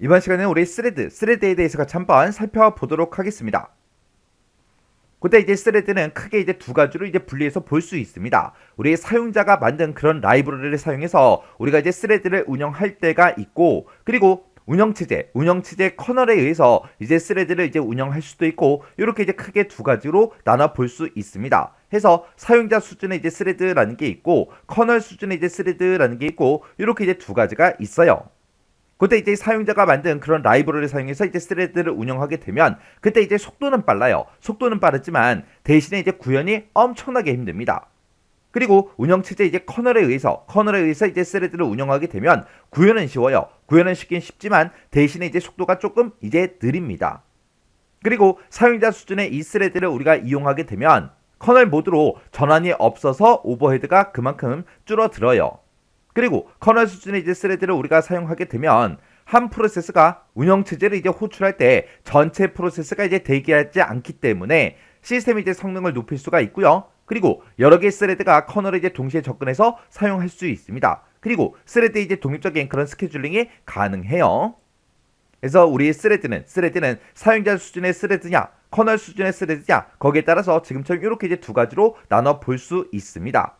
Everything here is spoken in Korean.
이번 시간에는 우리 스레드, 스레드에 대해서 같이 한번 살펴보도록 하겠습니다. 그때 이제 스레드는 크게 이제 두 가지로 이제 분리해서 볼 수 있습니다. 우리 사용자가 만든 그런 라이브러리를 사용해서 우리가 이제 스레드를 운영할 때가 있고, 그리고 운영체제, 운영체제 커널에 의해서 이제 스레드를 이제 운영할 수도 있고, 이렇게 이제 크게 두 가지로 나눠 볼 수 있습니다. 해서 사용자 수준의 이제 스레드라는 게 있고, 커널 수준의 이제 스레드라는 게 있고, 이렇게 이제 두 가지가 있어요. 그때 이제 사용자가 만든 그런 라이브러리를 사용해서 이제 스레드를 운영하게 되면 그때 이제 속도는 빨라요. 속도는 빠르지만 대신에 이제 구현이 엄청나게 힘듭니다. 그리고 운영 체제 이제 커널에 의해서 커널에 의해서 이제 스레드를 운영하게 되면 구현은 쉬워요. 구현은 쉽긴 쉽지만 대신에 이제 속도가 조금 이제 느립니다. 그리고 사용자 수준의 이 스레드를 우리가 이용하게 되면 커널 모드로 전환이 없어서 오버헤드가 그만큼 줄어들어요. 그리고 커널 수준의 이제 스레드를 우리가 사용하게 되면 한 프로세스가 운영 체제를 이제 호출할 때 전체 프로세스가 이제 대기하지 않기 때문에 시스템의 이제 성능을 높일 수가 있고요. 그리고 여러 개의 스레드가 커널에 이제 동시에 접근해서 사용할 수 있습니다. 그리고 스레드 이제 독립적인 그런 스케줄링이 가능해요. 그래서 우리 스레드는 스레드는 사용자 수준의 스레드냐 커널 수준의 스레드냐 거기에 따라서 지금처럼 이렇게 이제 두 가지로 나눠 볼 수 있습니다.